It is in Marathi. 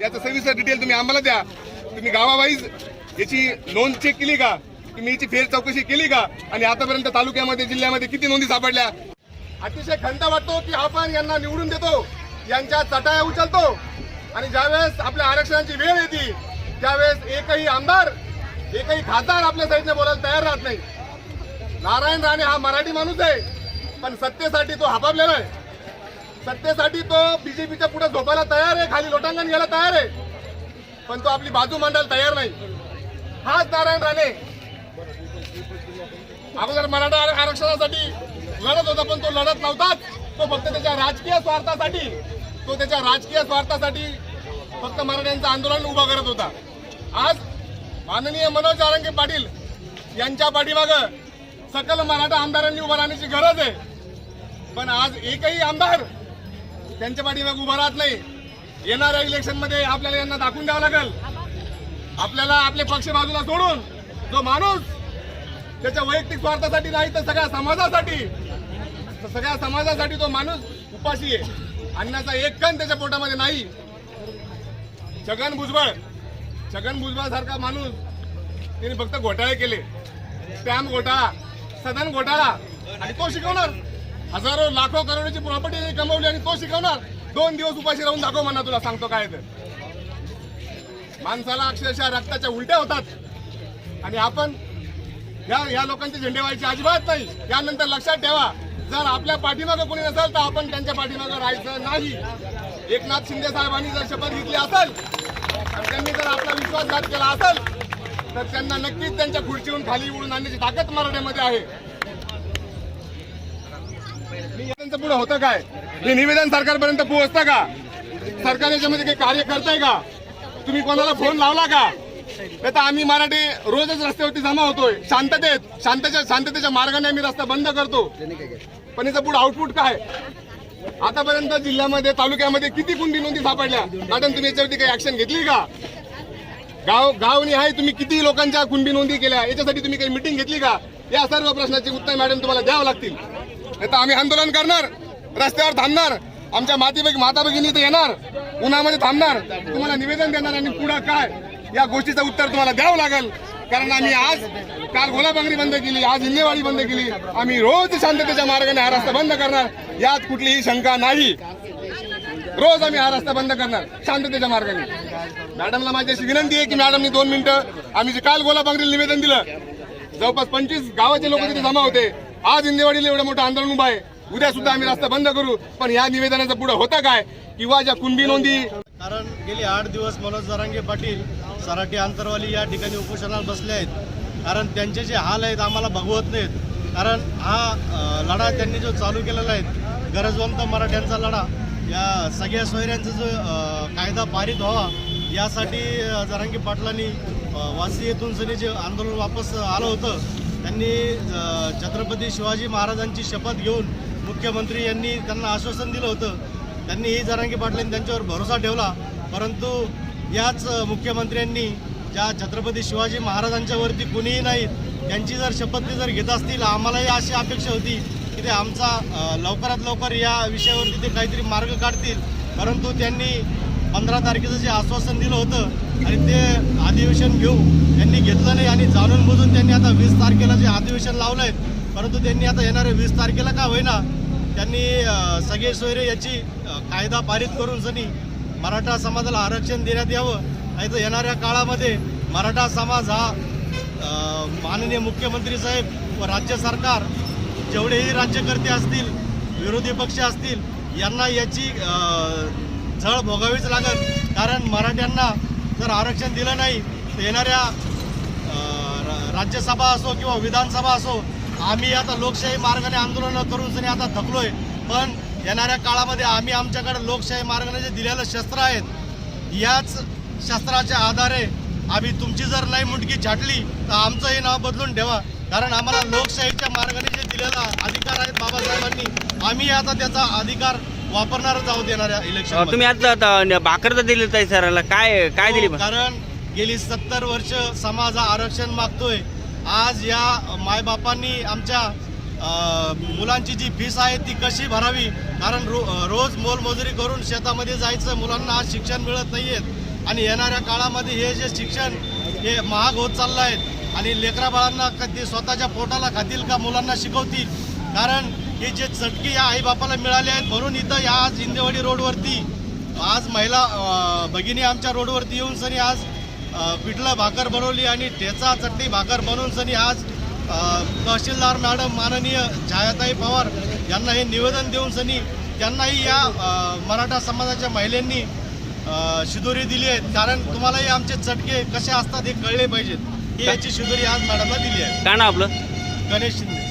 याचं सविस्तर डिटेल तुम्ही आम्हाला द्या. तुम्ही गावावाईज याची नोंद चेक केली का? तुम्ही याची फेर चौकशी केली का? आणि आतापर्यंत तालुक्यामध्ये जिल्ह्यामध्ये किती नोंदी सापडल्या? अतिशय खंत वाटतो की आपण यांना निवडून देतो. यांच्या चटाया उचलतो. आणि ज्यावेळेस आपल्या आरक्षणाची वेळ येते त्यावेळेस एकही आमदार एकही खासदार आपल्या साईडने बोलायला तयार राहत नाही. नारायण राणे हा मराठी माणूस आहे पण सत्तेसाठी तो हापापलेला आहे. सत्तेसाठी तो बीजेपीच्या पुढे झोपायला तयार आहे खाली लोटांगण घ्यायला तयार आहे. पण तो आपली बाजू मांडायला तयार नाही. हाच नारायण राणे. अगोदर मराठा आरक्षणासाठी लढत होता पण तो लढत नव्हताच. तो फक्त त्याच्या राजकीय स्वार्थासाठी तो त्याच्या राजकीय स्वार्थासाठी फक्त मराठ्यांचं आंदोलन उभं करत होता. आज माननीय मनोज आरंगे पाटील यांच्या पाठीमाग सकल मराठा आमदारांनी उभं राहण्याची गरज आहे. पण आज एकही आमदार त्यांच्या पाठीमागे उभा राहत नाही. येणाऱ्या इलेक्शनमध्ये आपल्याला यांना दाखवून द्यावं लागेल. आपल्याला आपले पक्ष बाजूला सोडून जो माणूस त्याच्या वैयक्तिक स्वार्थासाठी नाही तर सगळ्या समाजासाठी. सगळ्या समाजासाठी तो माणूस उपाशी आहे. अन्नाचा एक कण त्याच्या पोटामध्ये नाही. छगन भुजबळ छगन भुजबळ सारखा माणूस त्यांनी फक्त घोटाळे केले. स्टॅम्प घोटाळा सदन घोटाळा. आणि तो शिकवणार. हजारो लाखो करोडची प्रॉपर्टी कमवली आणि तो शिकवणार. दोन दिवस उपाशी राहून दाखव म्हणा तुला सांगतो काय तर माणसाला अक्षरशः रक्ताच्या उलट्या होतात. आणि आपण या या लोकांचे झेंडे व्हायचे अजिबात नाही. यानंतर लक्षात ठेवा जर आपल्या पाठीमागं कोणी नसेल तर आपण त्यांच्या पाठीमागं राहायचं नाही. एकनाथ शिंदे साहेबांनी जर शपथ घेतली असेल तर त्यांनी जर आपला विश्वासघात केला असेल तर त्यांना नक्कीच त्यांच्या खुर्चीवरून खाली उडून आणण्याची ताकद मराठ्यामध्ये आहे. त्यांचं पुढे होतं काय? हे निवेदन सरकारपर्यंत पोहोचतं का? सरकार याच्यामध्ये काही कार्य करतंय का? तुम्ही कोणाला फोन लावला का? नाही तर आम्ही मराठी रोजच रस्त्यावरती जमा होतोय. शांततेत शांततेच्या शांततेच्या मार्गाने आम्ही रस्ता बंद करतो. पण याचं पुढे आउटपुट काय? आतापर्यंत जिल्ह्यामध्ये तालुक्यामध्ये किती कुंडी नोंदी सापडल्या? मॅडम तुम्ही याच्यावरती काही ऍक्शन घेतली का? गाव गावनी आहे तुम्ही किती लोकांच्या कुंडी नोंदी केल्या याच्यासाठी तुम्ही काही मिटिंग घेतली का? या सर्व प्रश्नाची उत्तर मॅडम तुम्हाला द्यावं लागतील. नाही तर आम्ही आंदोलन करणार रस्त्यावर थांबणार आमच्या मातीपैकी माता भगिनी इथे येणार उन्हामध्ये थांबणार तुम्हाला निवेदन देणार आणि पुढं काय या गोष्टीचं उत्तर तुम्हाला द्यावं लागेल. कारण आम्ही आज काल गोलाबांगरी बंद केली आज हिंदेवाडी बंद केली. आम्ही रोज शांततेच्या मार्गाने हा रस्ता बंद करणार यात कुठलीही शंका नाही. रोज आम्ही हा रस्ता बंद करणार शांततेच्या मार्गाने. मॅडमला माझी अशी विनंती आहे की मॅडमनी दोन मिनिटं आम्ही जे काल गोलाबांगरीला निवेदन दिलं जवळपास पंचवीस गावाचे लोक तिथे जमा होते. आज इंदेवाडीला एवढं मोठं आंदोलन उभं आहे. उद्या सुद्धा आम्ही रस्ता बंद करू. पण या निवेदनाचं पुढे होतं काय? किंवा ज्या कुणबी नोंदी कारण गेली आठ दिवस मनोज जरांगे पाटील सराठी आंतरवाली या ठिकाणी उपोषणाला बसले आहेत. कारण त्यांचे जे हाल आहेत आम्हाला भगवत नाहीत. कारण हा लढा त्यांनी जो चालू केलेला आहे गरजवंत मराठ्यांचा लढा या सगळ्या सोयऱ्यांचा जो कायदा पारित व्हावा यासाठी जरांगी पाटलांनी वासी येथून सनी जे आंदोलन वापस आलं होतं त्यांनी छत्रपती शिवाजी महाराजांची शपथ घेऊन मुख्यमंत्री यांनी त्यांना आश्वासन दिलं होतं. त्यांनी ही जरांगी पाटलांनी त्यांच्यावर भरोसा ठेवला. परंतु याच मुख्यमंत्र्यांनी ज्या छत्रपती शिवाजी महाराजांच्यावरती कुणीही नाहीत त्यांची जर शपथ ते जर घेत असतील आम्हालाही अशी अपेक्षा होती की ते आमचा लवकरात लवकर या विषयावरती ते काहीतरी मार्ग काढतील. परंतु त्यांनी पंधरा तारखेचं जे आश्वासन दिलं होतं आणि ते अधिवेशन घेऊ त्यांनी घेतलं नाही आणि जाणून बुजून त्यांनी आता वीस तारखेला जे अधिवेशन लावलं आहे परंतु त्यांनी आता येणाऱ्या वीस तारखेला का होईना त्यांनी सगळे सोयरे याची कायदा पारित करून सनी मराठा समाजाला आरक्षण देण्यात यावं. आणि तर येणाऱ्या काळामध्ये मराठा समाज हा माननीय मुख्यमंत्री साहेब व राज्य सरकार जेवढेही राज्यकर्ते असतील विरोधी पक्ष असतील यांना याची झळ भोगावीच लागत कारण मराठ्यांना जर आरक्षण दिलं नाही तर येणाऱ्या राज्यसभा असो किंवा विधानसभा असो आम्ही आता लोकशाही मार्गाने आंदोलनं करून आता आता थकलोय. पण येणाऱ्या काळामध्ये आम्ही आमच्याकडे लोकशाही मार्गाने जे दिलेलं शस्त्र आहेत याच शस्त्राच्या आधारे आम्ही तुमची जर नाही मुटकी छाटली तर आमचंही नाव बदलून ठेवा. कारण आम्हाला लोकशाहीच्या मार्गाने जे दिलेला अधिकार आहेत बाबासाहेबांनी आम्ही आता त्याचा अधिकार वापरणारच आहोत येणाऱ्या इलेक्शन तुम्ही आता भाकर तर दिली ताई सरांना काय काय दिली हो, कारण गेली सत्तर वर्ष समाज हा आरक्षण मागतोय. आज या मायबापांनी आमच्या मुलांची जी फीस आहे ती कशी भरावी? कारण रो रोज मोलमजुरी करून शेतामध्ये जायचं मुलांना आज शिक्षण मिळत नाहीयेत. आणि येणाऱ्या काळामध्ये हे जे शिक्षण हे महाग होत चाललं आहे आणि लेकरा बाळांना का ते स्वतःच्या पोटाला खातील का मुलांना शिकवतील? कारण हे जे चटके या आईबापाला मिळाले आहेत म्हणून इथं या आज इंदेवाडी रोडवरती. आज महिला भगिनी आमच्या रोडवरती येऊन सनी आज पिठलं भाकर बनवली आणि ठेचा चटणी भाकर बनवून सनी आज तहसीलदार मॅडम माननीय छायाताई पवार यांना हे निवेदन देऊन सनी त्यांनाही या मराठा समाजाच्या महिलांनी शिदोरी दिली आहे. कारण तुम्हालाही आमचे चटके कसे असतात हे कळले पाहिजेत. ही याची शिदोरी आज मॅडमला दिली आहे. काय ना आपलं? गणेश शिंदे.